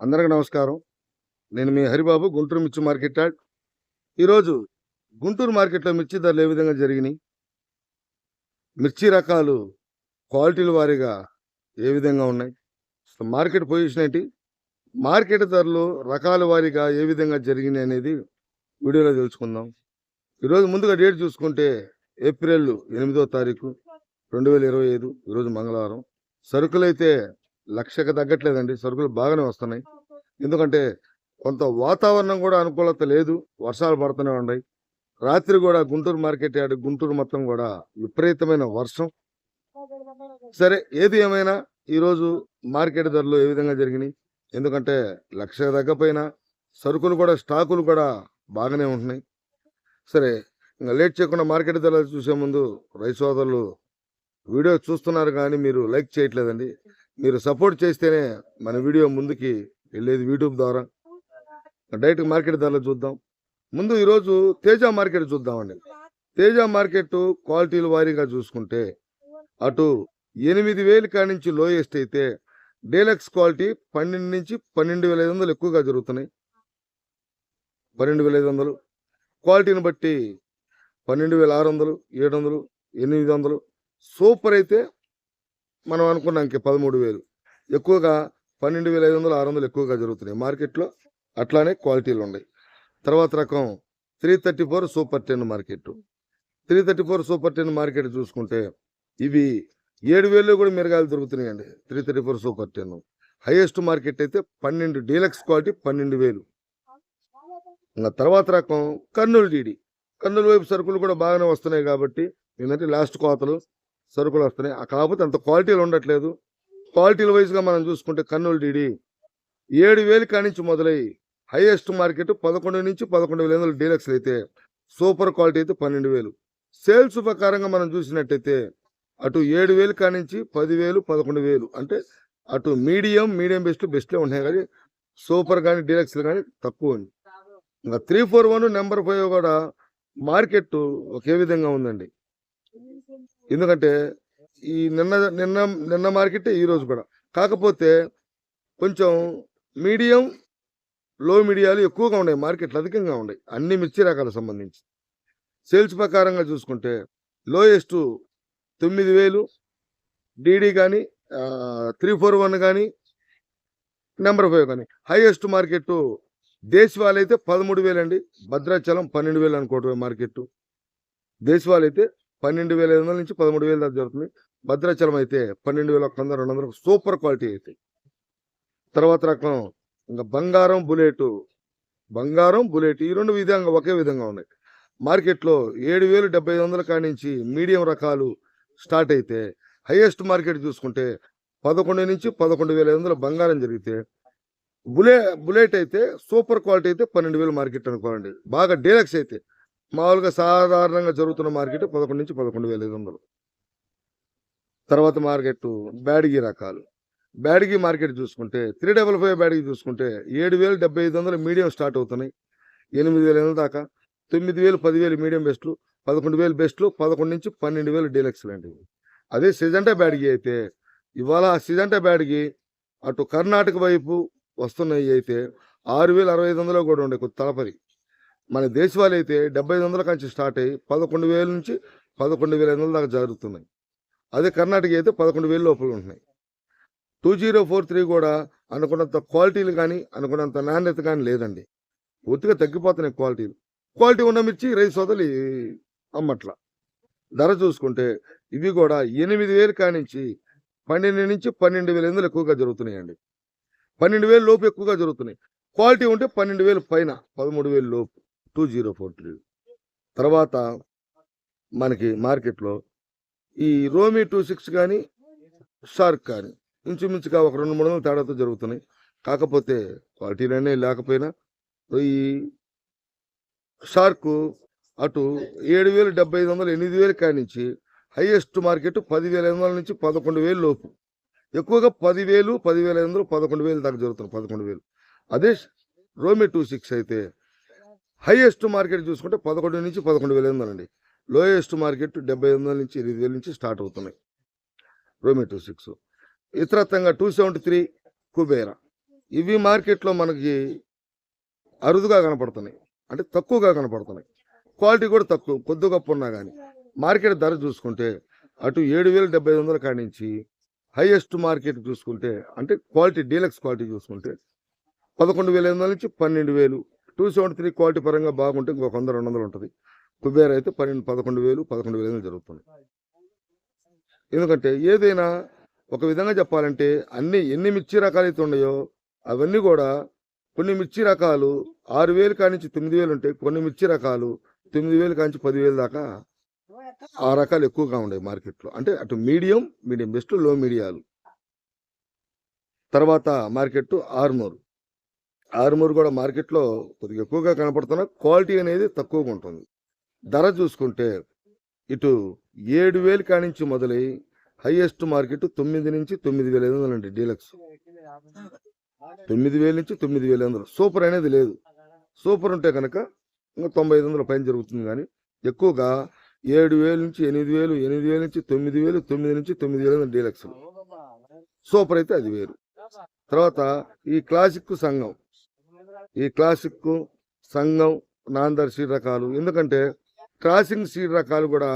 అందరికీ నమస్కారం. నేను మీ హరిబాబు గుంటూరు మిర్చి మార్కెట్ యాడ్. ఈరోజు గుంటూరు మార్కెట్లో మిర్చి ధరలు ఏ విధంగా జరిగినాయి? మిర్చి రకాలు క్వాలిటీల వారీగా ఏ విధంగా ఉన్నాయి? మార్కెట్ పొజిషన్ ఏంటి? మార్కెట్ ధరలు రకాల వారీగా ఏ విధంగా జరిగినాయి అనేది వీడియోలో తెలుసుకుందాం. ఈరోజు ముందుగా డేట్ చూసుకుంటే ఏప్రిల్ ఎనిమిదో తారీఖు రెండు వేల ఇరవై ఐదు ఈరోజు మంగళవారం. సరుకులైతే లక్షకు తగ్గట్లేదండి. సరుకులు బాగానే వస్తున్నాయి. ఎందుకంటే కొంత వాతావరణం కూడా అనుకూలత లేదు. వర్షాలు పడుతూనే ఉన్నాయి. రాత్రి కూడా గుంటూరు మార్కెట్ యార్డ్ గుంటూరు మొత్తం కూడా విపరీతమైన వర్షం. సరే ఏది ఏమైనా ఈరోజు మార్కెట్ ధరలు ఏ విధంగా జరిగినాయి? ఎందుకంటే లక్ష తగ్గపోయినా సరుకులు కూడా స్టాకులు కూడా బాగానే ఉంటున్నాయి. సరే ఇంకా లేట్ చేయకుండా మార్కెట్ ధరలు చూసే ముందు రైతు సోదరులు వీడియో చూస్తున్నారు కానీ మీరు లైక్ చేయట్లేదండి. మీరు సపోర్ట్ చేస్తేనే మన వీడియో ముందుకి వెళ్ళేది యూట్యూబ్ ద్వారా. డైరెక్ట్ మార్కెట్ ధరలు చూద్దాం. ముందు ఈరోజు తేజ మార్కెట్ చూద్దామండి. తేజ మార్కెట్ క్వాలిటీల వారీగా చూసుకుంటే అటు ఎనిమిది వేలు కాడి నుంచి లోయెస్ట్ అయితే డీలక్స్ క్వాలిటీ పన్నెండు నుంచి పన్నెండు వేల ఐదు వందలు ఎక్కువగా జరుగుతున్నాయి. పన్నెండు వేల ఐదు వందలు. క్వాలిటీని బట్టి పన్నెండు వేల ఆరు వందలు ఏడు వందలు ఎనిమిది వందలు. సూపర్ అయితే మనం అనుకున్నాం పదమూడు వేలు. ఎక్కువగా పన్నెండు వేల ఐదు వందలు ఆరు వందలు ఎక్కువగా జరుగుతున్నాయి. మార్కెట్లో అట్లానే క్వాలిటీలు ఉన్నాయి. తర్వాత రకం three thirty four super ten market three thirty four super ten market చూసుకుంటే ఇవి ఏడు వేలు కూడా మిరగాయలు దొరుకుతున్నాయండి. Three thirty four super ten. Highest market అయితే పన్నెండు డీలక్స్ క్వాలిటీ పన్నెండు వేలు. ఇంకా తర్వాత రకం కర్నూలు డీడీ. కర్నూలు వైపు సరుకులు కూడా బాగానే వస్తున్నాయి కాబట్టి ఏంటంటే లాస్ట్ కోతలు సరుకులు వస్తున్నాయి. ఆ కాకపోతే అంత క్వాలిటీలు ఉండట్లేదు. క్వాలిటీల వైజ్గా మనం చూసుకుంటే కర్నూలు డీడీ ఏడు వేలు కానించి మొదలై హైయెస్ట్ మార్కెట్ పదకొండు నుంచి పదకొండు వేల ఎనిమిది డీలక్స్ అయితే సూపర్ క్వాలిటీ అయితే పన్నెండు వేలు. సేల్స్ ప్రకారంగా మనం చూసినట్టయితే అటు ఏడు వేలు కానించి పదివేలు పదకొండు వేలు అంటే అటు మీడియం మీడియం బెస్ట్ బెస్ట్లే ఉన్నాయి కానీ సూపర్ కానీ డీలక్స్లు కానీ తక్కువ ఉంది. ఇంకా three four one number five కూడా మార్కెట్ ఒకే విధంగా ఉందండి. ఎందుకంటే ఈ నిన్న నిన్న నిన్న మార్కెటే ఈరోజు కూడా. కాకపోతే కొంచెం మీడియం లో మీడియాలు ఎక్కువగా ఉన్నాయి మార్కెట్లు అధికంగా ఉన్నాయి అన్ని మిర్చి రకాలకు సంబంధించి. సేల్స్ ప్రకారంగా చూసుకుంటే లోయెస్ట్ తొమ్మిది వేలు డీడీ కానీ త్రీ ఫోర్ వన్ కానీ నెంబర్ ఫైవ్ కానీ హైయెస్ట్ మార్కెట్ దేశవాళీ అయితే పదమూడు వేలు అండి భద్రాచలం పన్నెండు వేలు అనుకోవటమే మార్కెట్ దేశవాళీ అయితే పన్నెండు వేల ఐదు వందల నుంచి పదమూడు వేల దాకా జరుగుతుంది. భద్రాచలం అయితే పన్నెండు వేల ఒక వంద రెండు వందల సూపర్ క్వాలిటీ అయితే. తర్వాత రకం ఇంకా బంగారం బుల్లెట్ బంగారం బుల్లెట్ ఈ రెండు విధంగా ఒకే విధంగా ఉన్నాయి. మార్కెట్లో ఏడు వేలు డెబ్బై ఐదు వందల కాడి నుంచి మీడియం రకాలు స్టార్ట్ అయితే హైయెస్ట్ మార్కెట్ చూసుకుంటే పదకొండు నుంచి పదకొండు వేల ఐదు వందల బంగారం జరిగితే బులే బుల్లెట్ అయితే సూపర్ క్వాలిటీ అయితే పన్నెండు వేలు మార్కెట్ అనుకోండి. బాగా డీలక్స్ అయితే మామూలుగా సాధారణంగా జరుగుతున్న మార్కెట్ పదకొండు నుంచి పదకొండు వేల ఐదు వందలు. తర్వాత మార్కెట్ బ్యాడిగి రకాలు. బ్యాడిగి మార్కెట్ చూసుకుంటే త్రీ డబల్ ఫైవ్ బ్యాడిగి చూసుకుంటే ఏడు వేలు డెబ్బై ఐదు వందలు మీడియం స్టార్ట్ అవుతున్నాయి. ఎనిమిది వేల ఐదు దాకా. తొమ్మిది వేలు పదివేలు మీడియం బెస్ట్లు పదకొండు వేలు బెస్ట్లు పదకొండు నుంచి పన్నెండు వేలు డీలక్స్లు అండి అదే సిజంటా బ్యాడిగి అయితే ఇవాళ సిజంటా బ్యాడిగి అటు కర్ణాటక వైపు వస్తున్నాయి అయితే ఆరు వేల అరవై ఐదు వందలు కూడా ఉండే కొద్ది తలపరి. మన దేశవాళీ అయితే డెబ్బై ఐదు వందల కంచి స్టార్ట్ అయ్యి పదకొండు వేల నుంచి పదకొండు వేల ఐదు వందల దాకా జరుగుతున్నాయి. అదే కర్ణాటక అయితే పదకొండు వేల లోపల ఉంటున్నాయి. టూ జీరో ఫోర్ త్రీ కూడా అనుకున్నంత క్వాలిటీలు కానీ అనుకున్నంత నాణ్యత కానీ లేదండి. పూర్తిగా తగ్గిపోతున్నాయి క్వాలిటీలు. క్వాలిటీ ఉన్న మిర్చి రైస్ వదలి అమ్మట్ల. ధర చూసుకుంటే ఇవి కూడా ఎనిమిది వేలు కానించి పన్నెండు నుంచి పన్నెండు వేల ఎందులు ఎక్కువగా జరుగుతున్నాయండి. పన్నెండు వేలు లోపు ఎక్కువగా జరుగుతున్నాయి. క్వాలిటీ ఉంటే పన్నెండు వేలు పైన పదమూడు వేలు లోపు. Two zero four three. తర్వాత మనకి మార్కెట్లో ఈ రోమీ టూ సిక్స్ కానీ షార్క్ కానీ ఇంచుమించుగా ఒక రెండు మూడు వందల తేడాతో జరుగుతున్నాయి. కాకపోతే క్వాలిటీలోనే లేకపోయినా ఈ షార్క్ అటు ఏడు వేలు డెబ్బై ఐదు వందలు ఎనిమిది వేలు కానించి హైయెస్ట్ మార్కెట్ పదివేల ఐదు వందల నుంచి పదకొండు వేలు లోపు. ఎక్కువగా పదివేలు పదివేల ఐదు వందలు పదకొండు వేలు దాకా జరుగుతుంది పదకొండు వేలు. అదే రోమి టూ సిక్స్ అయితే హైయెస్ట్ మార్కెట్ చూసుకుంటే పదకొండు నుంచి పదకొండు వేల ఎనిమిది అండి లోయెస్ట్ మార్కెట్ డెబ్బై ఐదు వందల నుంచి ఎనిమిది వేల నుంచి స్టార్ట్ అవుతున్నాయి. రోమి టూ సిక్స్. ఇతరత్వంగా టూ సెవెంటీ త్రీ కుబేరా. ఇవి మార్కెట్లో మనకి అరుదుగా కనపడుతున్నాయి. అంటే తక్కువగా కనపడుతున్నాయి. క్వాలిటీ కూడా తక్కువ కొద్ది గొప్ప ఉన్నా కానీ మార్కెట్ ధర చూసుకుంటే అటు ఏడు వేల డెబ్బై ఐదు వందల కాడి నుంచి హైయెస్ట్ మార్కెట్ చూసుకుంటే అంటే క్వాలిటీ డీలక్స్ క్వాలిటీ చూసుకుంటే పదకొండు వేల ఎనిమిది వందల నుంచి పన్నెండు వేలు టూ సెవెంటీ త్రీ క్వాలిటీ పరంగా బాగుంటే ఇంకొక వంద రెండు వందలు ఉంటుంది. కుబేర్ అయితే పన్నెండు పదకొండు వేలు పదకొండు వేలు జరుగుతుంది. ఎందుకంటే ఏదైనా ఒక విధంగా చెప్పాలంటే అన్ని ఎన్ని మిర్చి రకాలు అయితే ఉన్నాయో అవన్నీ కూడా కొన్ని మిర్చి రకాలు ఆరు వేలు కానించి తొమ్మిది వేలు ఉంటాయి. కొన్ని మిర్చి రకాలు తొమ్మిది వేలు కానించి పదివేలు దాకా ఆ రకాలు ఎక్కువగా ఉన్నాయి మార్కెట్లో. అంటే అటు మీడియం మీడియం బెస్ట్లో మీడియాలు. తర్వాత మార్కెట్ ఆర్మూర్. ఆరుమూరు కూడా మార్కెట్లో కొద్దిగా ఎక్కువగా కనపడుతున్న క్వాలిటీ అనేది తక్కువగా ఉంటుంది. ధర చూసుకుంటే ఇటు ఏడు వేలు కానించి మొదలై హైయెస్ట్ మార్కెట్ తొమ్మిది నుంచి తొమ్మిది వేల ఐదు వందలు అండి డీలక్స్. తొమ్మిది వేల నుంచి తొమ్మిది వేల ఐదు వందలు. సూపర్ అనేది లేదు. సూపర్ ఉంటే కనుక ఇంకా తొంభై ఐదు వందల పైన జరుగుతుంది కానీ ఎక్కువగా ఏడు వేలు నుంచి ఎనిమిది వేలు ఎనిమిది వేల నుంచి తొమ్మిది వేలు తొమ్మిది నుంచి తొమ్మిది వేల డీలక్స్ సూపర్ అయితే అది వేరు. తర్వాత ఈ క్లాసిక్ సంఘం ఈ క్లాసిక్ సంఘం నాందర్ సీడ్ రకాలు. ఎందుకంటే క్రాసింగ్ సీడ్ రకాలు కూడా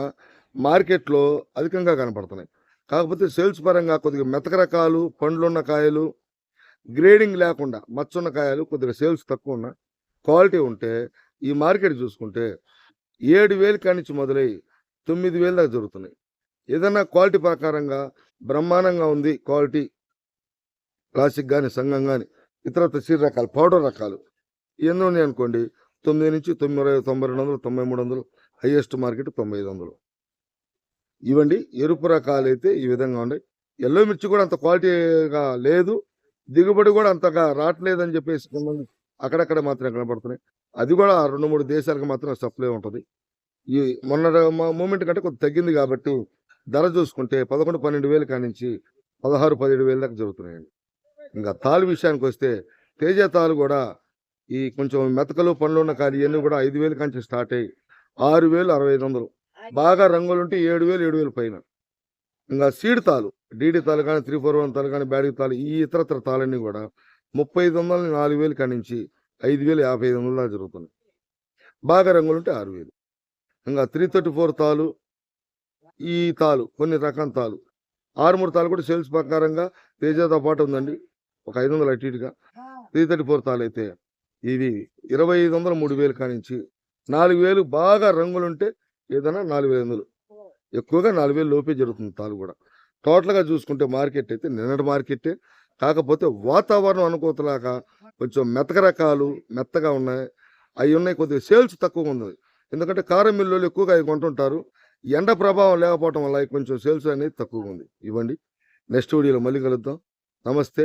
మార్కెట్లో అధికంగా కనపడుతున్నాయి. కాకపోతే సేల్స్ పరంగా కొద్దిగా మెతక రకాలు పండ్లున్న కాయలు గ్రేడింగ్ లేకుండా మచ్చున్న కాయలు కొద్దిగా సేల్స్ తక్కువ ఉన్న క్వాలిటీ ఉంటే ఈ మార్కెట్ చూసుకుంటే ఏడు వేలు కానించి మొదలై తొమ్మిది వేలు దాకా జరుగుతున్నాయి. ఏదైనా క్వాలిటీ ప్రకారంగా బ్రహ్మాండంగా ఉంది క్వాలిటీ. క్లాసిక్ కానీ సంఘం కానీ ఇతరత్ర సీర రకాలు పౌడర్ రకాలు. ఎన్నో ఉన్నాయి అనుకోండి. తొమ్మిది నుంచి తొమ్మిది తొంభై రెండు వందలు తొంభై మూడు వందలు హైయెస్ట్ మార్కెట్ తొంభై ఐదు వందలు. ఇవ్వండి ఎరుపు రకాలు అయితే ఈ విధంగా ఉన్నాయి. ఎల్లో మిర్చి కూడా అంత క్వాలిటీగా లేదు. దిగుబడి కూడా అంతగా రావట్లేదని చెప్పేసి అక్కడక్కడ మాత్రమే కనబడుతున్నాయి. అది కూడా రెండు మూడు దేశాలకు మాత్రం సప్లై ఉంటుంది. ఈ మొన్న మూమెంట్ కంటే కొంచెం తగ్గింది కాబట్టి ధర చూసుకుంటే పదకొండు పన్నెండు వేలు కానించి పదహారు పదిహేడు వేలు దాకా జరుగుతున్నాయండి. ఇంకా తాలు విషయానికి వస్తే తేజ తాలు కూడా ఈ కొంచెం మెతకలు పండ్లు ఉన్న కాదు ఇవన్నీ కూడా ఐదు వేలు కాంచి స్టార్ట్ అయ్యి ఆరు వేలు అరవై ఐదు వందలు. బాగా రంగులు ఉంటే ఏడు వేలు ఏడు వేలు పైన. ఇంకా సీడ్ తాలు డీడీ తాలు కానీ త్రీ ఫోర్ వన్ తాలు కానీ బ్యాడీ తాలు ఈ ఇతరత్ర తాలన్నీ కూడా ముప్పై ఐదు వందల నాలుగు వేలు కానించి ఐదు వేలు యాభై ఐదు వందల జరుగుతున్నాయి. బాగా రంగులు ఉంటే ఆరు వేలు. ఇంకా త్రీ థర్టీ ఫోర్ తాలు ఈ తాలు కొన్ని రకాల తాలు ఆరుమూరు తాలు కూడా సేల్స్ ప్రకారంగా తేజతో పాటు ఉందండి. ఒక ఐదు వందలు అటు ఇటుగా. త్రీ థర్టీ ఫోర్ తాలు అయితే ఇవి ఇరవై ఐదు వందలు మూడు వేలు కానించి నాలుగు వేలు బాగా రంగులుంటే ఏదైనా నాలుగు వేల వందలు ఎక్కువగా నాలుగు వేలు లోపే జరుగుతుంది తాలు కూడా. టోటల్గా చూసుకుంటే మార్కెట్ అయితే నిన్నటి మార్కెట్టే కాకపోతే వాతావరణం అనుకోతలాగా కొంచెం మెతక రకాలు మెత్తగా ఉన్నాయి. అవి ఉన్నాయి కొద్దిగా సేల్స్ తక్కువగా ఉంది ఎందుకంటే కారం మిల్లులు ఎక్కువగా అవి కొంటుంటారు. ఎండ ప్రభావం లేకపోవటం వల్ల కొంచెం సేల్స్ అనేది తక్కువగా ఉంది. ఇవ్వండి. నెక్స్ట్ వీడియోలో మళ్ళీ కలుద్దాం. నమస్తే.